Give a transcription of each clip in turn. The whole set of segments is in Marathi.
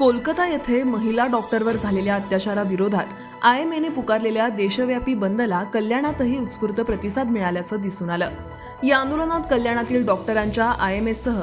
कोलकाता येथे महिला डॉक्टरवर झालेल्या अत्याचाराविरोधात आय एम एने पुकारलेल्या देशव्यापी बंदला कल्याणातही उत्स्फूर्त प्रतिसाद मिळाल्याचं दिसून आलं. या आंदोलनात कल्याणातील डॉक्टरांच्या I M एससह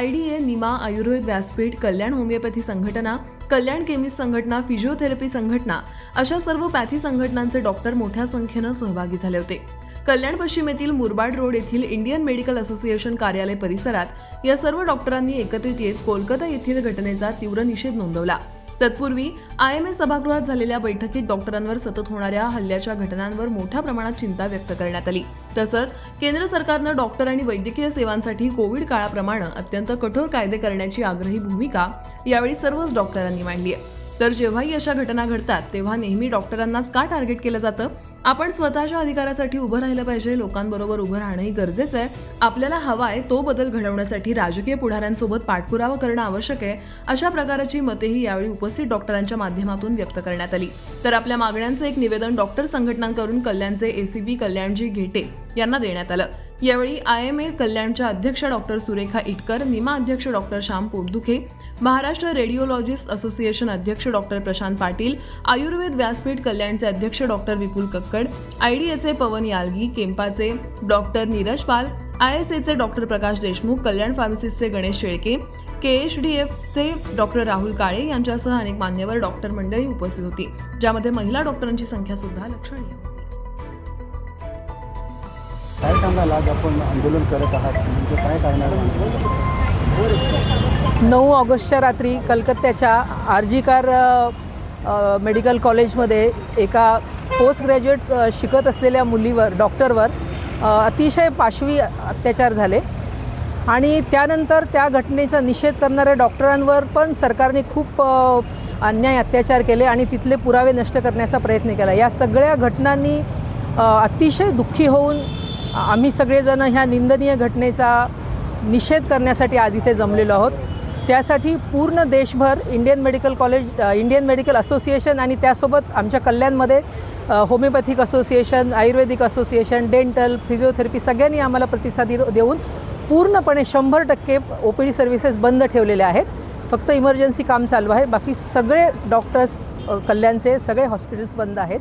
A NIMA Ayurveda व्यासपीठ कल्याण होमिओपॅथी संघटना कल्याण केमिस्ट संघटना फिजिओथेरपी संघटना अशा सर्व पॅथी संघटनांचे डॉक्टर मोठ्या संख्येनं सहभागी झाले होते. कल्याण पश्चिमेतील मुरबाड रोड येथील इंडियन मेडिकल असोसिएशन कार्यालय परिसरात या सर्व डॉक्टरांनी एकत्रित येत कोलकाता येथील घटनेचा तीव्र निषेध नोंदवला. तत्पूर्वी आय एम ए सभागृहात झालेल्या बैठकीत डॉक्टरांवर सतत होणाऱ्या हल्ल्याच्या घटनांवर मोठ्या प्रमाणात चिंता व्यक्त करण्यात आली. तसंच केंद्र सरकारनं डॉक्टर आणि वैद्यकीय सेवांसाठी कोविड काळाप्रमाणे अत्यंत कठोर कायदे करण्याची आग्रही भूमिका यावेळी सर्वच डॉक्टरांनी मांडली आहे. तर जेव्हाही अशा घटना घडतात तेव्हा नेहमी डॉक्टरांनाच का टार्गेट केलं जातं? आपण स्वतःच्या अधिकारासाठी उभं राहिलं पाहिजे लोकांबरोबर उभं राहणंही गरजेचं आहे. आपल्याला हवाय तो बदल घडवण्यासाठी राजकीय पुढाऱ्यांसोबत पाठपुरावा करणं आवश्यक आहे अशा प्रकारची मतेही यावेळी उपस्थित डॉक्टरांच्या माध्यमातून व्यक्त करण्यात आली. तर आपल्या मागण्यांचं एक निवेदन डॉक्टर संघटनांकडून कल्याणचे एसीबी कल्याणजी घेटे यांना देण्यात आलं. यावेळी आय एम ए कल्याणच्या अध्यक्ष डॉक्टर सुरेखा इटकर निमा अध्यक्ष doctor Shyam Potdukhe Maharashtra radiologist association अध्यक्ष डॉक्टर प्रशांत पाटील आयुर्वेद व्यासपीठ कल्याणचे अध्यक्ष डॉक्टर विपुल कक्कड आयडीएचे Pawan Yalgi केम्पाचे doctor Neeraj Pal I S एचे doctor Prakash Deshmukh Kalyan फार्मसिस्टचे Ganesh Shelke K H D एफचे doctor Rahul Kale यांच्यासह अनेक मान्यवर डॉक्टर मंडळी उपस्थित होती ज्यामध्ये महिला डॉक्टरांची संख्या सुद्धा लक्षणीय होती. सांगाल आज आपण आंदोलन करत आहात. म्हणजे काय करणार नऊ ऑगस्टच्या रात्री कलकत्त्याच्या आर्जीकार मेडिकल कॉलेजमध्ये एका पोस्ट ग्रॅज्युएट शिकत असलेल्या मुलीवर डॉक्टरवर अतिशय पाशवी अत्याचार झाले. आणि त्यानंतर त्या घटनेचा निषेध करणाऱ्या डॉक्टरांवर पण सरकारने खूप अन्याय अत्याचार केले आणि तिथले पुरावे नष्ट करण्याचा प्रयत्न केला. या सगळ्या घटनांनी अतिशय दुःखी होऊन आम्ही सगळेजण ह्या निंदनीय घटनेचा निषेध करण्यासाठी आज इथे जमलेलो आहोत. त्यासाठी पूर्ण देशभर Indian medical college Indian medical association आणि त्यासोबत आमच्या कल्याणमध्ये homeopathic association ayurvedic association dental physiotherapy सगळ्यांनी आम्हाला प्रतिसाद देऊन पूर्णपणे शंभर टक्के ओ पी डी सर्व्हिसेस बंद ठेवलेल्या आहेत. फक्त इमर्जन्सी काम चालू आहे. बाकी सगळे डॉक्टर्स कल्याणचे सगळे हॉस्पिटल्स बंद आहेत.